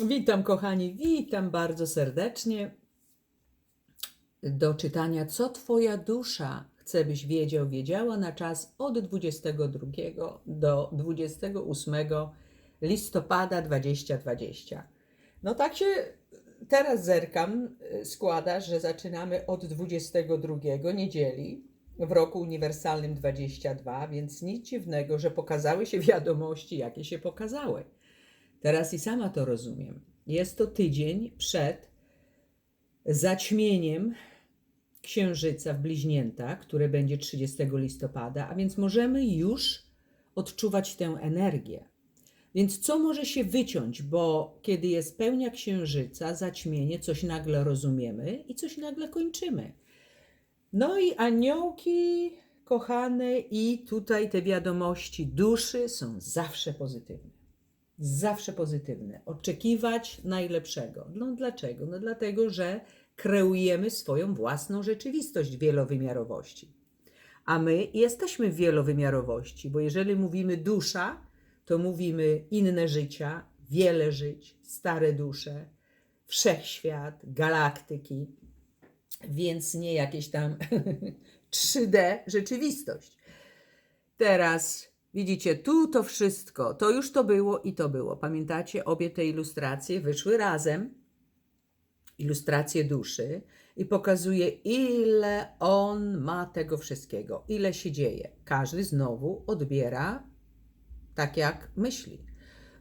Witam, kochani, witam bardzo serdecznie. Do czytania, co Twoja dusza chce, byś wiedział, wiedziała na czas od 22 do 28 listopada 2020. No tak się teraz zerkam, składa, że zaczynamy od 22 niedzieli w roku uniwersalnym 22, więc nic dziwnego, że pokazały się wiadomości, jakie się pokazały. Teraz i sama to rozumiem. Jest to tydzień przed zaćmieniem księżyca w bliźnięta, które będzie 30 listopada, a więc możemy już odczuwać tę energię. Więc co może się wyciąć, bo kiedy jest pełnia księżyca, zaćmienie, coś nagle rozumiemy i coś nagle kończymy. No i aniołki, kochane, i tutaj te wiadomości duszy są zawsze pozytywne. Zawsze pozytywne. Oczekiwać najlepszego. No dlaczego? No dlatego, że kreujemy swoją własną rzeczywistość wielowymiarowości. A my jesteśmy w wielowymiarowości, bo jeżeli mówimy dusza, to mówimy inne życia, wiele żyć, stare dusze, wszechświat, galaktyki, więc nie jakieś tam 3D rzeczywistość. Teraz widzicie, tu to wszystko, to już to było i to było. Pamiętacie, obie te ilustracje wyszły razem, ilustracje duszy, i pokazuje, ile on ma tego wszystkiego, ile się dzieje. Każdy znowu odbiera tak, jak myśli.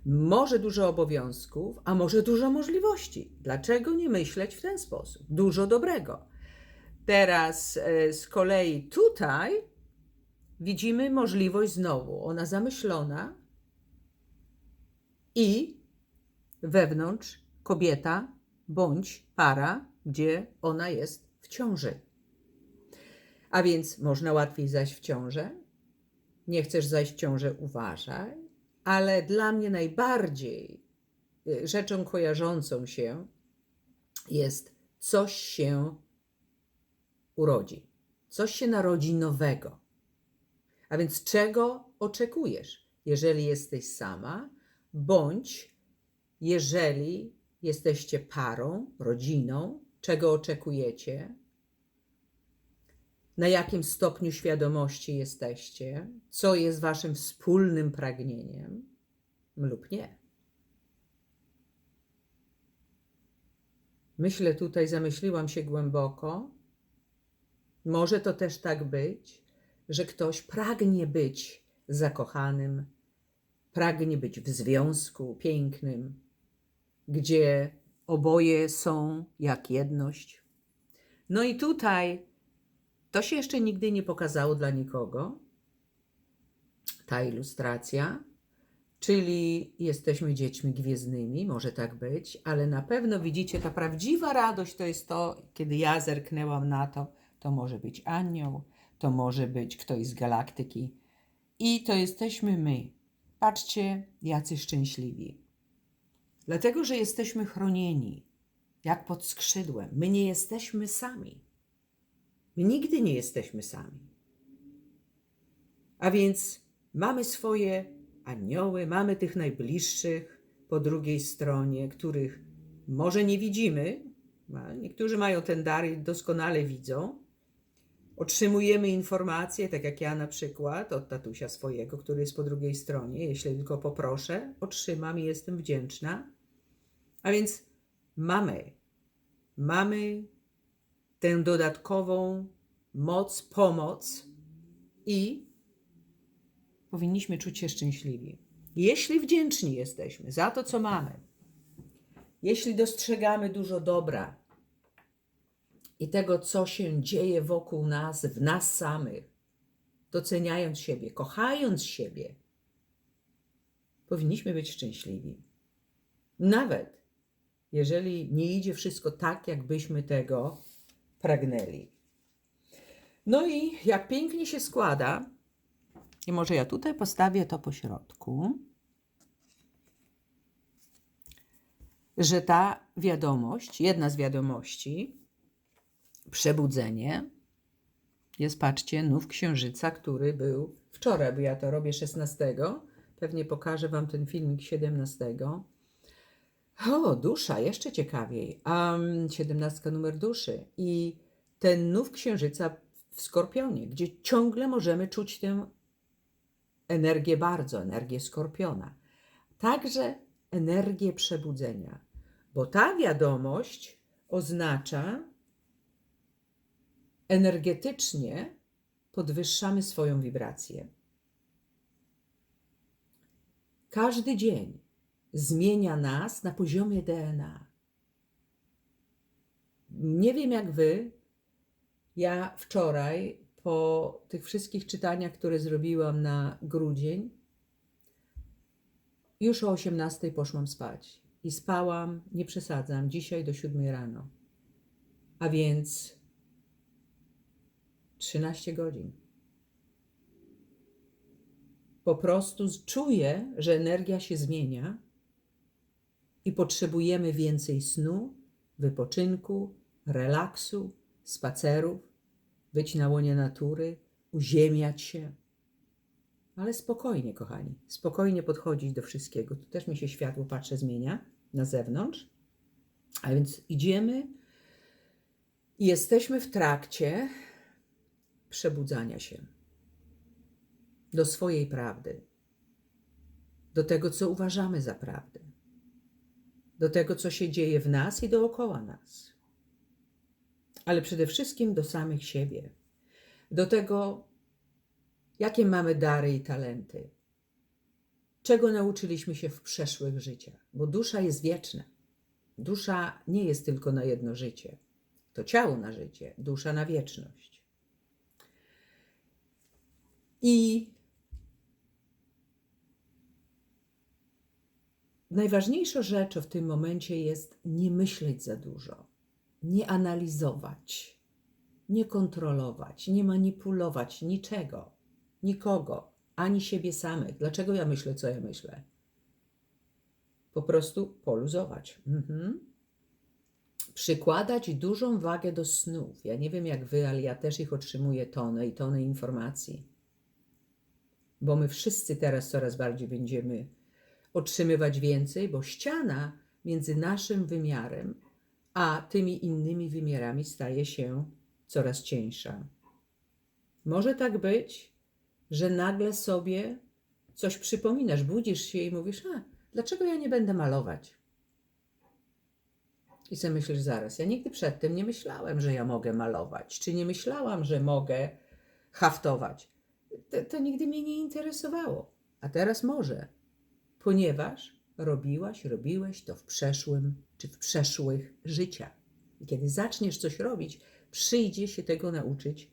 Może dużo obowiązków, a może dużo możliwości. Dlaczego nie myśleć w ten sposób? Dużo dobrego. Teraz e, z kolei tutaj widzimy możliwość znowu. Ona zamyślona i wewnątrz kobieta bądź para, gdzie ona jest w ciąży. A więc można łatwiej zajść w ciążę. Nie chcesz zajść w ciążę, uważaj. Ale dla mnie najbardziej y, rzeczą kojarzącą się jest coś się urodzi. Coś się narodzi nowego. A więc czego oczekujesz, jeżeli jesteś sama, bądź jeżeli jesteście parą, rodziną, czego oczekujecie, na jakim stopniu świadomości jesteście, co jest waszym wspólnym pragnieniem lub nie. Myślę tutaj, zamyśliłam się głęboko. Może to też tak być, że ktoś pragnie być zakochanym, pragnie być w związku pięknym, gdzie oboje są jak jedność. No i tutaj to się jeszcze nigdy nie pokazało dla nikogo. Ta ilustracja, czyli jesteśmy dziećmi gwiezdnymi, może tak być, ale na pewno widzicie, ta prawdziwa radość to jest to, kiedy ja zerknęłam na to, to może być anioł, to może być ktoś z galaktyki i to jesteśmy my. Patrzcie, jacy szczęśliwi. Dlatego, że jesteśmy chronieni, jak pod skrzydłem. My nie jesteśmy sami. My nigdy nie jesteśmy sami. A więc mamy swoje anioły, mamy tych najbliższych po drugiej stronie, których może nie widzimy, niektórzy mają ten dar i doskonale widzą. Otrzymujemy informacje, tak jak ja na przykład, od tatusia swojego, który jest po drugiej stronie. Jeśli tylko poproszę, otrzymam i jestem wdzięczna. A więc mamy, mamy tę dodatkową moc, pomoc i powinniśmy czuć się szczęśliwi. Jeśli wdzięczni jesteśmy za to, co mamy, jeśli dostrzegamy dużo dobra i tego, co się dzieje wokół nas, w nas samych, doceniając siebie, kochając siebie, powinniśmy być szczęśliwi. Nawet jeżeli nie idzie wszystko tak, jakbyśmy tego pragnęli. No i jak pięknie się składa, i może ja tutaj postawię to po środku, że ta wiadomość, jedna z wiadomości, przebudzenie, jest, patrzcie, nów księżyca, który był wczoraj, bo ja to robię 16. Pewnie pokażę Wam ten filmik 17. O, dusza, jeszcze ciekawiej. Um, 17 numer duszy. I ten nów księżyca w skorpionie, gdzie ciągle możemy czuć tę energię bardzo, energię skorpiona. Także energię przebudzenia, bo ta wiadomość oznacza energetycznie podwyższamy swoją wibrację. Każdy dzień zmienia nas na poziomie DNA. Nie wiem jak wy, ja wczoraj po tych wszystkich czytaniach, które zrobiłam na grudzień, już o 18 poszłam spać i spałam, nie przesadzam, dzisiaj do 7 rano. A więc 13 godzin. Po prostu czuję, że energia się zmienia i potrzebujemy więcej snu, wypoczynku, relaksu, spacerów, być na łonie natury, uziemiać się. Ale spokojnie, kochani, spokojnie podchodzić do wszystkiego. Tu też mi się światło, patrzę, zmienia na zewnątrz. A więc idziemy i jesteśmy w trakcie przebudzania się. Do swojej prawdy, do tego, co uważamy za prawdę, do tego, co się dzieje w nas i dookoła nas, ale przede wszystkim do samych siebie, do tego, jakie mamy dary i talenty, czego nauczyliśmy się w przeszłych życiach, bo dusza jest wieczna. Dusza nie jest tylko na jedno życie. To ciało na życie, dusza na wieczność. I najważniejsza rzecz w tym momencie jest nie myśleć za dużo, nie analizować, nie kontrolować, nie manipulować niczego, nikogo, ani siebie samych. Dlaczego ja myślę, co ja myślę? Po prostu poluzować. Mhm. Przykładać dużą wagę do snów. Ja nie wiem jak wy, ale ja też ich otrzymuję tonę i tonę informacji. Bo my wszyscy teraz coraz bardziej będziemy otrzymywać więcej, bo ściana między naszym wymiarem a tymi innymi wymiarami staje się coraz cieńsza. Może tak być, że nagle sobie coś przypominasz, budzisz się i mówisz: A, dlaczego ja nie będę malować? I sobie myślisz zaraz, ja nigdy przedtem nie myślałem, że ja mogę malować, czy nie myślałam, że mogę haftować. To, to nigdy mnie nie interesowało, a teraz może, ponieważ robiłaś, robiłeś to w przeszłym czy w przeszłych życiach. I kiedy zaczniesz coś robić, przyjdzie się tego nauczyć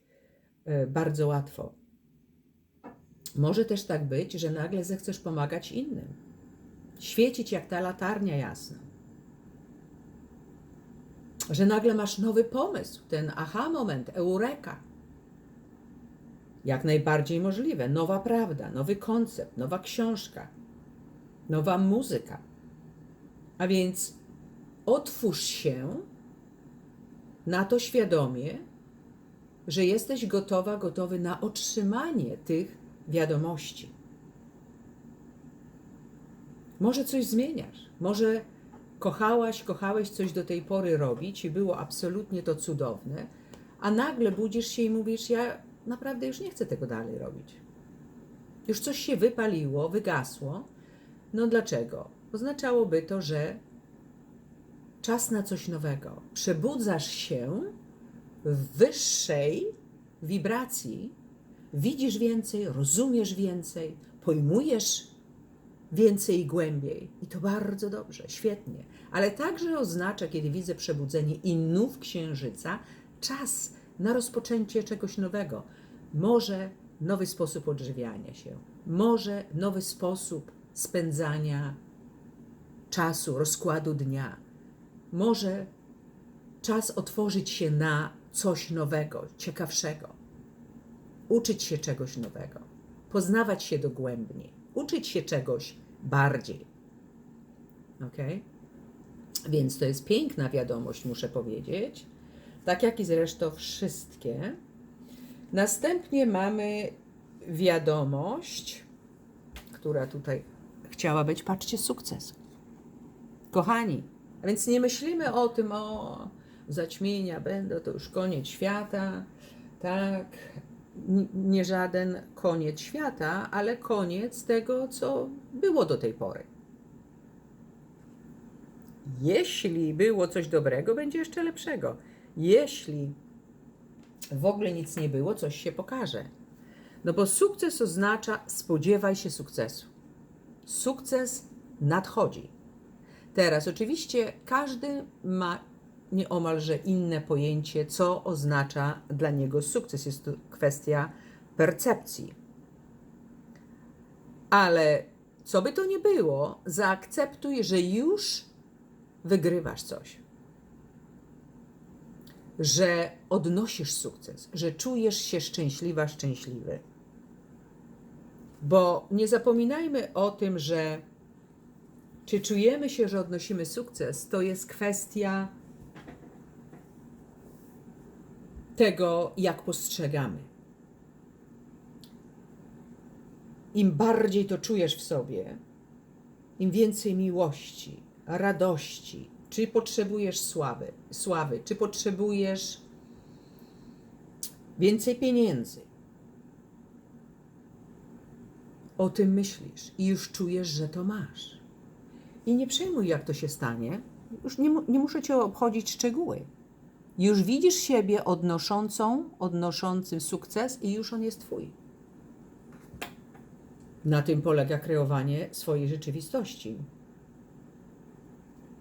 e, bardzo łatwo. Może też tak być, że nagle zechcesz pomagać innym, świecić jak ta latarnia jasna. Że nagle masz nowy pomysł, ten aha moment, eureka. Jak najbardziej możliwe. Nowa prawda, nowy koncept, nowa książka, nowa muzyka. A więc otwórz się na to świadomie, że jesteś gotowa, gotowy na otrzymanie tych wiadomości. Może coś zmieniasz, może kochałaś, kochałeś coś do tej pory robić i było absolutnie to cudowne, a nagle budzisz się i mówisz: Ja naprawdę już nie chcę tego dalej robić. Już coś się wypaliło, wygasło. No dlaczego? Oznaczałoby to, że czas na coś nowego. Przebudzasz się w wyższej wibracji, widzisz więcej, rozumiesz więcej, pojmujesz więcej i głębiej. I to bardzo dobrze, świetnie. Ale także oznacza, kiedy widzę przebudzenie i nów księżyca, czas na rozpoczęcie czegoś nowego. Może nowy sposób odżywiania się, może nowy sposób spędzania czasu, rozkładu dnia. Może czas otworzyć się na coś nowego, ciekawszego, uczyć się czegoś nowego, poznawać się dogłębnie, uczyć się czegoś bardziej. Ok? Więc to jest piękna wiadomość, muszę powiedzieć. Tak jak i zresztą wszystkie. Następnie mamy wiadomość, która tutaj chciała być, patrzcie, sukces. Kochani, a więc nie myślimy o tym, o zaćmienia będą, to już koniec świata, tak, nie żaden koniec świata, ale koniec tego, co było do tej pory. Jeśli było coś dobrego, będzie jeszcze lepszego. Jeśli w ogóle nic nie było, coś się pokaże. No bo sukces oznacza spodziewaj się sukcesu. Sukces nadchodzi. Teraz oczywiście każdy ma nieomalże inne pojęcie, co oznacza dla niego sukces. Jest to kwestia percepcji. Ale co by to nie było, zaakceptuj, że już wygrywasz coś. Że odnosisz sukces, że czujesz się szczęśliwa, szczęśliwy. Bo nie zapominajmy o tym, że czy czujemy się, że odnosimy sukces, to jest kwestia tego, jak postrzegamy. Im bardziej to czujesz w sobie, im więcej miłości, radości, czy potrzebujesz sławy, sławy, czy potrzebujesz więcej pieniędzy. O tym myślisz i już czujesz, że to masz. I nie przejmuj, jak to się stanie. Już nie, nie muszę cię obchodzić szczegóły. Już widzisz siebie odnoszącą, odnoszącym sukces i już on jest twój. Na tym polega kreowanie swojej rzeczywistości.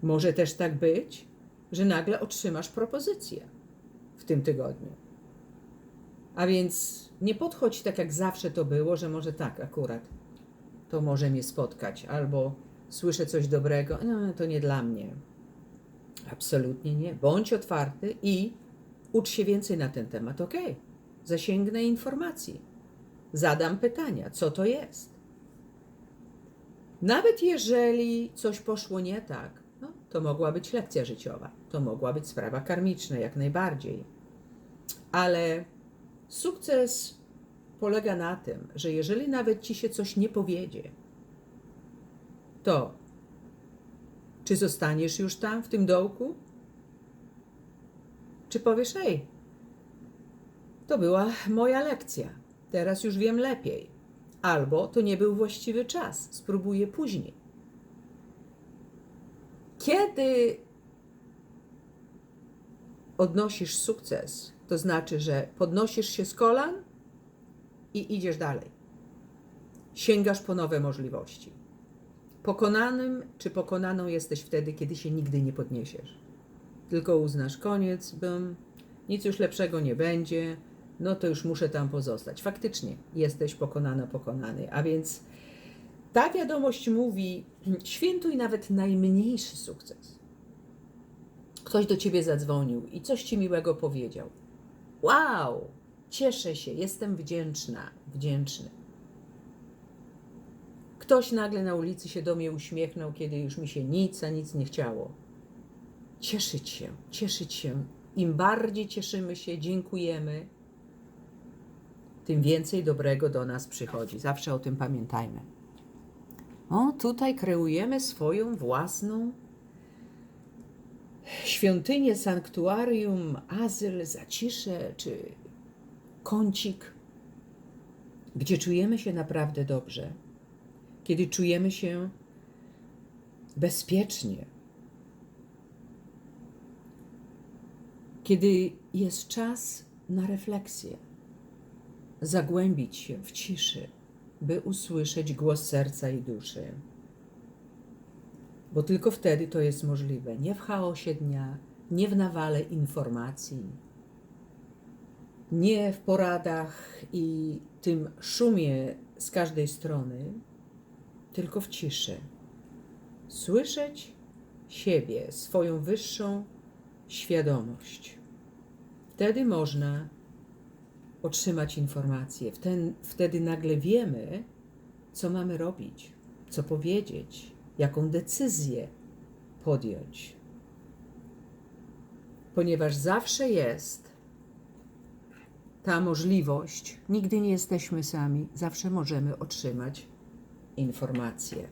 Może też tak być, że nagle otrzymasz propozycję w tym tygodniu. A więc nie podchodź tak, jak zawsze to było, że może tak akurat to może mnie spotkać, albo słyszę coś dobrego, no to nie dla mnie. Absolutnie nie. Bądź otwarty i ucz się więcej na ten temat. Ok, zasięgnę informacji, zadam pytania, co to jest. Nawet jeżeli coś poszło nie tak, to mogła być lekcja życiowa, to mogła być sprawa karmiczna, jak najbardziej. Ale sukces polega na tym, że jeżeli nawet ci się coś nie powiedzie, to czy zostaniesz już tam, w tym dołku? Czy powiesz, ej, to była moja lekcja, teraz już wiem lepiej. Albo to nie był właściwy czas, spróbuję później. Kiedy odnosisz sukces, to znaczy, że podnosisz się z kolan i idziesz dalej. Sięgasz po nowe możliwości. Pokonanym czy pokonaną jesteś wtedy, kiedy się nigdy nie podniesiesz. Tylko uznasz koniec, bym, nic już lepszego nie będzie, no to już muszę tam pozostać. Faktycznie jesteś pokonana, pokonany. A więc ta wiadomość mówi: świętuj nawet najmniejszy sukces. Ktoś do ciebie zadzwonił i coś ci miłego powiedział. Wow, cieszę się, jestem wdzięczna, wdzięczny. Ktoś nagle na ulicy się do mnie uśmiechnął, kiedy już mi się nic, a nic nie chciało. Cieszyć się, cieszyć się. Im bardziej cieszymy się, dziękujemy, tym więcej dobrego do nas przychodzi. Zawsze o tym pamiętajmy. O, tutaj kreujemy swoją własną świątynię, sanktuarium, azyl, zaciszę czy kącik, gdzie czujemy się naprawdę dobrze. Kiedy czujemy się bezpiecznie, kiedy jest czas na refleksję, zagłębić się w ciszy, by usłyszeć głos serca i duszy. Bo tylko wtedy to jest możliwe. Nie w chaosie dnia, nie w nawale informacji, nie w poradach i tym szumie z każdej strony, tylko w ciszy. Słyszeć siebie, swoją wyższą świadomość. Wtedy można otrzymać informacje. Wtedy, wtedy nagle wiemy, co mamy robić, co powiedzieć, jaką decyzję podjąć. Ponieważ zawsze jest ta możliwość, nigdy nie jesteśmy sami, zawsze możemy otrzymać informacje.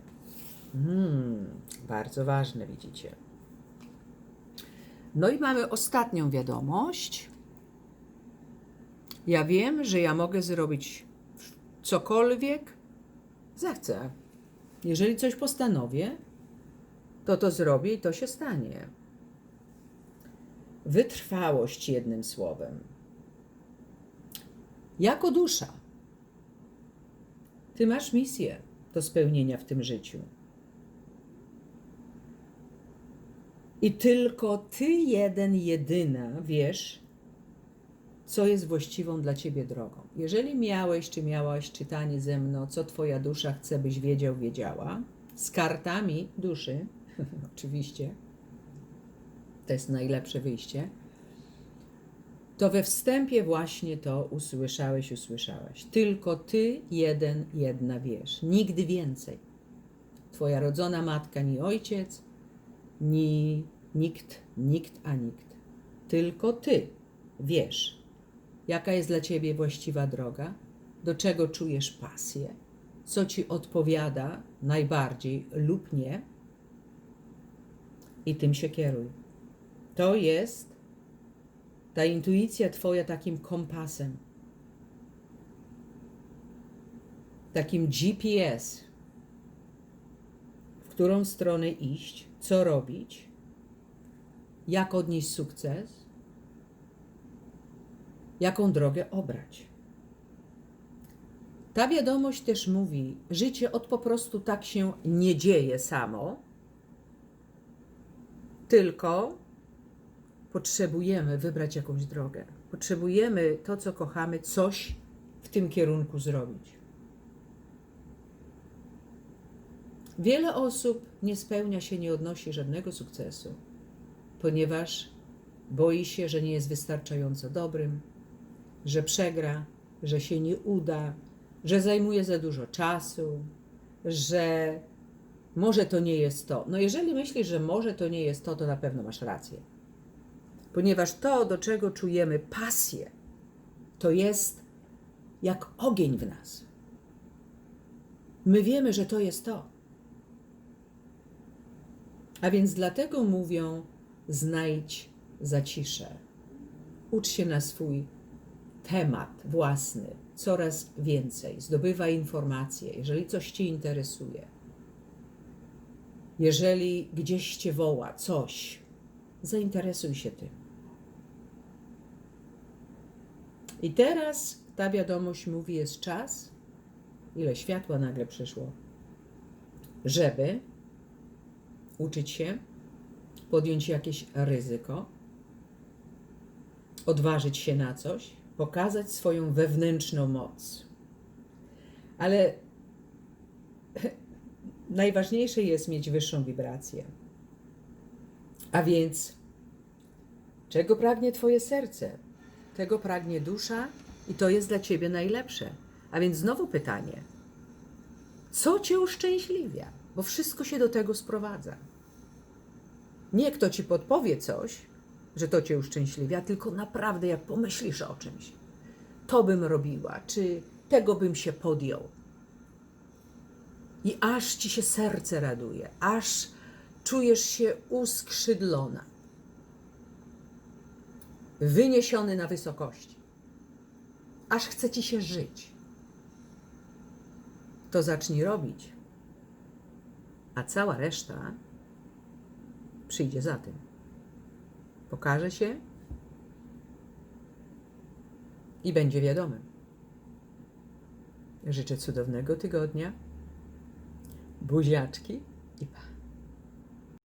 Mm, bardzo ważne, widzicie. No i mamy ostatnią wiadomość. Ja wiem, że ja mogę zrobić cokolwiek zechcę. Jeżeli coś postanowię, to to zrobię i to się stanie. Wytrwałość jednym słowem. Jako dusza, ty masz misję do spełnienia w tym życiu. I tylko ty jeden, jedyna wiesz, co jest właściwą dla ciebie drogą. Jeżeli miałeś czy miałaś czytanie ze mną, co twoja dusza chce, byś wiedział, wiedziała, z kartami duszy, oczywiście, to jest najlepsze wyjście, to we wstępie właśnie to usłyszałeś, usłyszałaś. Tylko ty jeden, jedna wiesz. Nigdy więcej. Twoja rodzona matka, ni ojciec, ni nikt, nikt, a nikt. Tylko ty wiesz, jaka jest dla ciebie właściwa droga, do czego czujesz pasję, co ci odpowiada najbardziej lub nie, i tym się kieruj. To jest ta intuicja Twoja takim kompasem, takim GPS, w którą stronę iść, co robić, jak odnieść sukces, jaką drogę obrać. Ta wiadomość też mówi, życie od po prostu tak się nie dzieje samo, tylko potrzebujemy wybrać jakąś drogę. Potrzebujemy to, co kochamy, coś w tym kierunku zrobić. Wiele osób nie spełnia się, nie odnosi żadnego sukcesu, ponieważ boi się, że nie jest wystarczająco dobrym, że przegra, że się nie uda, że zajmuje za dużo czasu, że może to nie jest to. No jeżeli myślisz, że może to nie jest to, to na pewno masz rację. Ponieważ to, do czego czujemy pasję, to jest jak ogień w nas. My wiemy, że to jest to. A więc dlatego mówią: znajdź zaciszę. Ucz się na swój temat własny coraz więcej. Zdobywaj informacje, jeżeli coś Cię interesuje. Jeżeli gdzieś Cię woła coś, zainteresuj się tym. I teraz ta wiadomość mówi, jest czas, ile światła nagle przyszło, żeby uczyć się, podjąć jakieś ryzyko, odważyć się na coś, pokazać swoją wewnętrzną moc. Ale najważniejsze jest mieć wyższą wibrację. A więc, czego pragnie Twoje serce? Tego pragnie dusza i to jest dla Ciebie najlepsze. A więc znowu pytanie: co Cię uszczęśliwia? Bo wszystko się do tego sprowadza. Nie kto Ci podpowie coś, że to Cię uszczęśliwia, tylko naprawdę jak pomyślisz o czymś, to bym robiła, czy tego bym się podjął. I aż Ci się serce raduje, aż czujesz się uskrzydlona, wyniesiony na wysokości, aż chce Ci się żyć. To zacznij robić, a cała reszta przyjdzie za tym. Pokaże się i będzie wiadomym. Życzę cudownego tygodnia, buziaczki i pa.